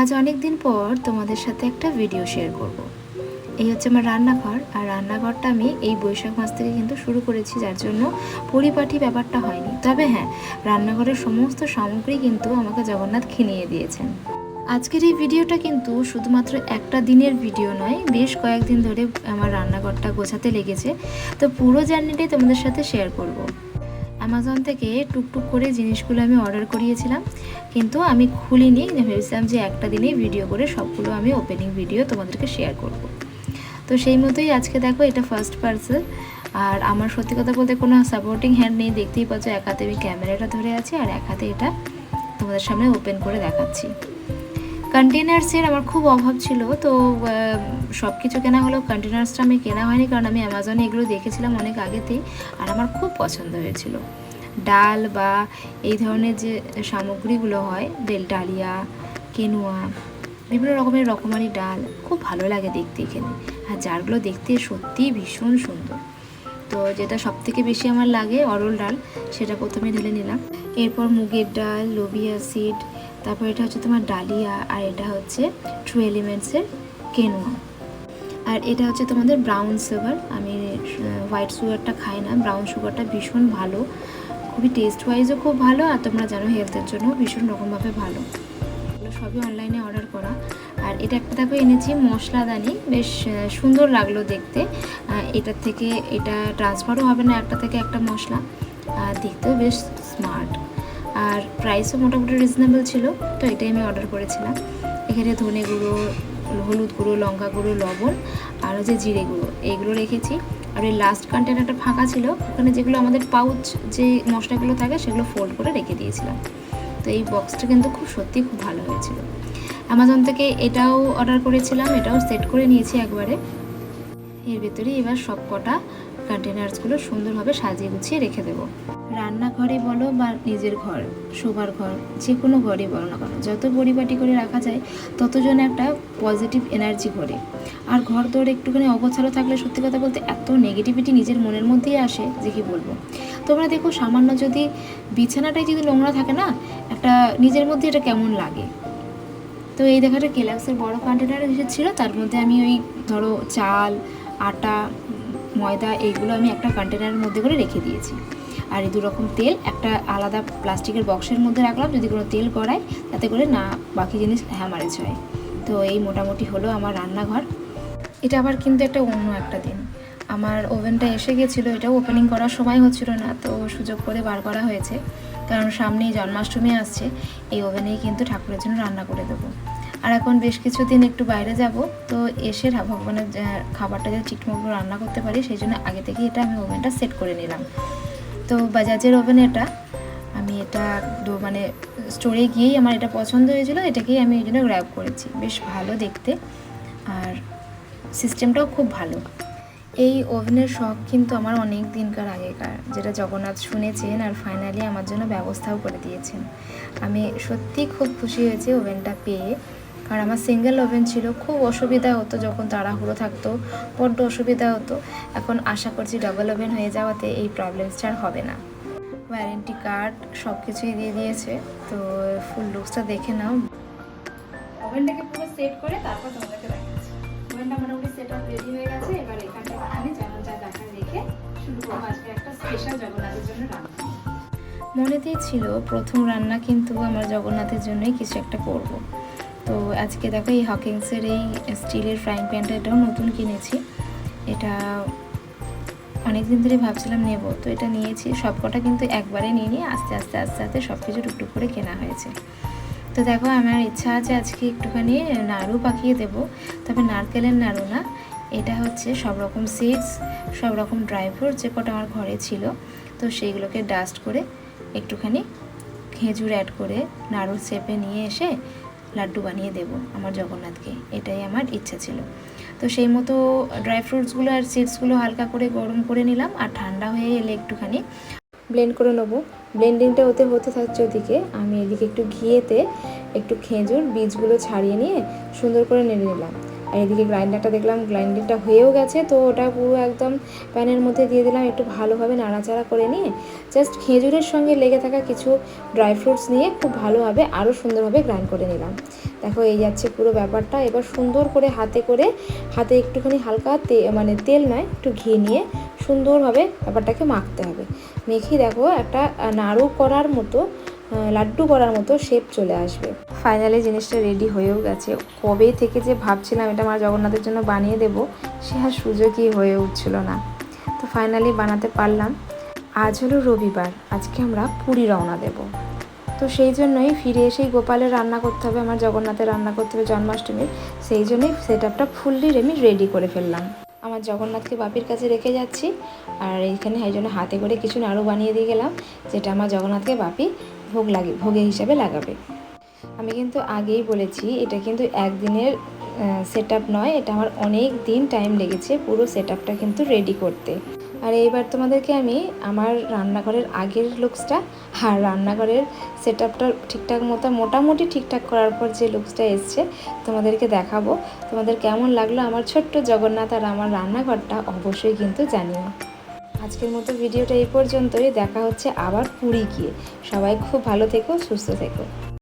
আজ অনেক দিন পর তোমাদের সাথে একটা ভিডিও শেয়ার করব। এই হচ্ছে আমার রান্নাঘর, আর রান্নাঘরটা আমি এই বৈশাখ মাস থেকে কিন্তু শুরু করেছি, যার জন্য পরিপাটি ব্যাপারটা হয়নি তবে হ্যাঁ রান্নাঘরের সমস্ত সামগ্রী কিন্তু আমাকে জগন্নাথ খিনিয়ে দিয়েছেন আজকের এই ভিডিওটা কিন্তু শুধুমাত্র একটা দিনের ভিডিও নয়, বেশ কয়েকদিন ধরে আমার রান্নাঘরটা গোছাতে লেগেছে তো পুরো জার্নিটাই তোমাদের সাথে শেয়ার করব। অ্যামাজন থেকে টুকটুক করে জিনিসগুলো আমি অর্ডার করিয়েছিলাম। কিন্তু আমি খুলিনি ভেবেছিলাম যে একটা দিনেই ভিডিও করে সবগুলো আমি ওপেনিং ভিডিও তোমাদেরকে শেয়ার করব। তো সেই মতোই আজকে দেখো এটা ফার্স্ট পার্সেল আর আমার সত্যি কথা বলতে কোনো সাপোর্টিং হ্যান্ড নেই, দেখতেই পাচ্ছ এক হাতে আমি ক্যামেরাটা ধরে আছি আর এক হাতে এটা তোমাদের সামনে ওপেন করে দেখাচ্ছি। কন্টেনার্সের আমার খুব অভাব ছিল, তো সব কিছু কেনা হলেও কন্টেনার্সটা আমি কেনা হয়নি কারণ আমি অ্যামাজনে এগুলো দেখেছিলাম অনেক আগেতেই আর আমার খুব পছন্দ হয়েছিল। ডাল বা এই ধরনের যে সামগ্রীগুলো হয় বেল ডালিয়া কেনুয়া বিভিন্ন রকমের রকমারি ডাল, খুব ভালো লাগে দেখতে এখানে। আর জারগুলো দেখতে সত্যিই ভীষণ সুন্দর। তো যেটা সব থেকে বেশি আমার লাগে অরল ডাল, সেটা প্রথমে ঢেলে নিলাম। এরপর মুগের ডাল লোবিয়া সিড তারপর এটা হচ্ছে তোমার ডালিয়া আর এটা হচ্ছে ট্রু এলিমেন্টসের কেনুয়া আর এটা হচ্ছে তোমাদের ব্রাউন সুগার আমি হোয়াইট সুগারটা খাই না। ব্রাউন সুগারটা ভীষণ ভালো। খুবই টেস্ট ওয়াইজও খুব ভালো আর তোমরা জানো হেলথের জন্য ভীষণ রকমভাবে ভালো। সবই অনলাইনে অর্ডার করা। আর এটা একটা দেখো এনেছি মশলাদানি বেশ সুন্দর লাগল দেখতে। এটার থেকে এটা ট্রান্সফারও হবে না একটা থেকে একটা মশলা। আর দেখতেও বেশ স্মার্ট আর প্রাইসও মোটামুটি রিজনেবল ছিল, তো এটাই আমি অর্ডার করেছিলাম। এখানে ধনে গুঁড়ো, হলুদ গুঁড়ো, লঙ্কা গুঁড়ো, লবণ, আর হচ্ছে জিরে গুঁড়ো, এইগুলো রেখেছি। আর ওই লাস্ট কন্টেনারটা ফাঁকা ছিল, ওখানে যেগুলো আমাদের পাউচ যে মশলাগুলো থাকে, সেগুলো ফোল্ড করে রেখে দিয়েছিলাম। তো এই বক্সটা কিন্তু খুব সত্যি খুব ভালো হয়েছিল। অ্যামাজন থেকে এটাও অর্ডার করেছিলাম, এটাও সেট করে নিয়েছি একবারে। এর ভেতরে এবার সব কটা কন্টেনার্সগুলো সুন্দরভাবে সাজিয়ে গুছিয়ে রেখে দেবো। রান্নাঘরে বলো বা নিজের ঘর, শোবার ঘর, যে কোনো ঘরে বলো না কেন, যত পরিপাটি করে রাখা যায় তত যেন একটা পজিটিভ এনার্জি ঘরে। আর ঘর দৌড় একটুখানি অগোছালো থাকলে সত্যি কথা বলতে এত নেগেটিভিটি নিজের মনের মধ্যেই আসে, যে কি বলব? তোমরা দেখো সামান্য যদি বিছানাটাই যদি নোংরা থাকে না, একটা নিজের মধ্যে এটা কেমন লাগে? তো এই দেখাটা কেলাক্সের বড় কন্টেনার এসেছিল, তার মধ্যে আমি ওই ধরো চাল, আটা ময়দা এইগুলো আমি একটা কন্টেনারের মধ্যে করে রেখে দিয়েছি। আর এই দুরকম তেল একটা আলাদা প্লাস্টিকের বক্সের মধ্যে রাখলাম, যদি কোনো তেল গড়ায় তাতে করে না বাকি জিনিস হ্যামারেজ হয়। তো এই মোটামুটি হলো আমার রান্নাঘর। এটা আবার কিন্তু একটা অন্য একটা দিন। আমার ওভেনটা এসে গেছিল, এটাও ওপেনিং করার সময় হচ্ছিল না, তো সুযোগ করে বার করা হয়েছে। কারণ সামনেই জন্মাষ্টমী আসছে, এই ওভেনেই কিন্তু ঠাকুরের জন্য রান্না করে দেবো। আর এখন বেশ কিছুদিন একটু বাইরে যাব, তো এসে ভগবানের খাবারটা যাতে ঠিকমতো রান্না করতে পারি, সেই জন্য আগে থেকে এটা আমি ওভেনটা সেট করে নিলাম। তো বাজাজের ওভেন এটা, আমি এটা মানে স্টোরে গিয়েই আমার এটা পছন্দ হয়েছিল, এটাকেই আমি এই জন্য গ্র্যাব করেছি। বেশ ভালো দেখতে, আর সিস্টেমটাও খুব ভালো। এই ওভেনের শখ কিন্তু আমার অনেক দিনকার আগেকার, যেটা জগন্নাথ শুনেছেন আর ফাইনালি আমার জন্য ব্যবস্থাও করে দিয়েছেন। আমি সত্যি খুব খুশি হয়েছি ওভেনটা পেয়ে। কারণ আমার সিঙ্গেল ওভেন ছিল খুব অসুবিধা হতো যখন তাড়াহুড়ো থাকতো বড্ড অসুবিধা হতো। এখন আশা করছি ডাবল ওভেন হয়ে যাওয়াতে এই প্রবলেমসটা আর হবে না। ওয়ারেন্টি কার্ড সব কিছুই দিয়ে দিয়েছে তো ফুল লুকসটা দেখে নাও। ওভেনটাকে পুরো সেট করে তারপর তোমাদেরকে দেখাচ্ছি। ওভেনটা মোটামুটি সেট আপ রেডি হয়ে গেছে এবার এখানটা আমি যেমন যা দেখা রেখে শুরু করব। আজকে একটা স্পেশাল জগন্নাথের জন্য রান্না। মনেতেই ছিল প্রথম রান্না কিন্তু আমার জগন্নাথের জন্যই কিছু একটা করব। তো আজকে দেখো এই হকিংসের এই স্টিলের ফ্রাইং প্যানটা এটাও নতুন কিনেছি। এটা অনেক দিন ধরে ভাবছিলাম নেব, তো এটা নিয়েছি। সব কটা কিন্তু একবারে নিয়ে নিয়ে আস্তে আস্তে আস্তে আস্তে সব কিছু টুকটুক করে কেনা হয়েছে। তো দেখো আমার ইচ্ছা আছে আজকে একটুখানি নাড়ু পাকিয়ে দেব, তবে নারকেলের নাড়ু না, এটা হচ্ছে সব রকম সিডস সব রকম ড্রাই ফ্রুট যে কটা আমার ঘরে ছিল, তো সেইগুলোকে ডাস্ট করে একটুখানি খেজুর অ্যাড করে নাড়ুর শেপে নিয়ে এসে লাড্ডু বানিয়ে দেব আমার জগন্নাথকে। এটাই আমার ইচ্ছা ছিল। তো সেই মতো ড্রাই ফ্রুটসগুলো আর সিডসগুলো হালকা করে গরম করে নিলাম আর ঠান্ডা হয়ে এলে একটুখানি ব্লেন্ড করে নেব। ব্লেন্ডিংটা ওতে হতে থাকছে ওদিকে। আমি এদিকে একটু ঘিয়েতে একটু খেজুর বীজগুলো ছাড়িয়ে নিয়ে সুন্দর করে নেড়ে নিলাম। আর এদিকে গ্রাইন্ডারটা দেখলাম গ্রাইন্ডারটা হয়েও গেছে, তো ওটা পুরো একদম প্যানের মধ্যে দিয়ে দিলাম, একটু ভালোভাবে নাড়াচাড়া করে নিয়ে জাস্ট খেজুরের সঙ্গে লেগে থাকা কিছু ড্রাই ফ্রুটস নিয়ে খুব ভালোভাবে আরও সুন্দরভাবে গ্রাইন্ড করে নিলাম। দেখো, এই যাচ্ছে পুরো ব্যাপারটা, এবার সুন্দর করে হাতে করে, হাতে একটুখানি হালকা তে মানে তেল নয়, একটু ঘি নিয়ে সুন্দরভাবে ব্যাপারটাকে মাখতে হবে। মেখে দেখো, একটা নাড়ু করার মতো লাড্ডু করার মতো শেপ চলে আসবে। ফাইনালি জিনিসটা রেডি হয়েও গেছে। কবে থেকে যে ভাবছিলাম এটা আমার জগন্নাথের জন্য বানিয়ে দেব, সে আর সুযোগই হয়ে উঠছিল না। তো ফাইনালি বানাতে পারলাম। আজ হলো রবিবার, আজকে আমরা পুরী রওনা দেব। তো সেই জন্যই ফিরে এসেই গোপালের রান্না করতে হবে, আমার জগন্নাথের রান্না করতে হবে জন্মাষ্টমীর। সেই জন্যই সেট আপটা ফুললি আমি রেডি করে ফেললাম। আমার জগন্নাথকে বাপির কাছে রেখে যাচ্ছি, আর এইখানে, এই জন্য হাতে করে কিছু নাড়ু বানিয়ে দিয়ে গেলাম, যেটা আমার জগন্নাথকে বাপি ভোগ লাগে, ভোগে হিসাবে লাগাবে। আমি কিন্তু আগেই বলেছি, এটা কিন্তু একদিনের সেট নয়, এটা আমার অনেক দিন টাইম লেগেছে পুরো সেট কিন্তু রেডি করতে। আর এইবার তোমাদেরকে আমি আমার রান্নাঘরের আগের লুকসটা আর রান্নাঘরের সেট আপটা ঠিকঠাক মতো, মোটামুটি ঠিকঠাক করার পর যে লুকসটা এসছে, তোমাদেরকে দেখাবো। তোমাদের কেমন লাগল আমার ছোট্ট জগন্নাথ আর আমার রান্নাঘরটা অবশ্যই কিন্তু জানিও। আজকের মতো ভিডিওটা এই পর্যন্তই। দেখা হচ্ছে আবার পুরী গিয়ে। সবাই খুব ভালো থেকো, সুস্থ থেকো।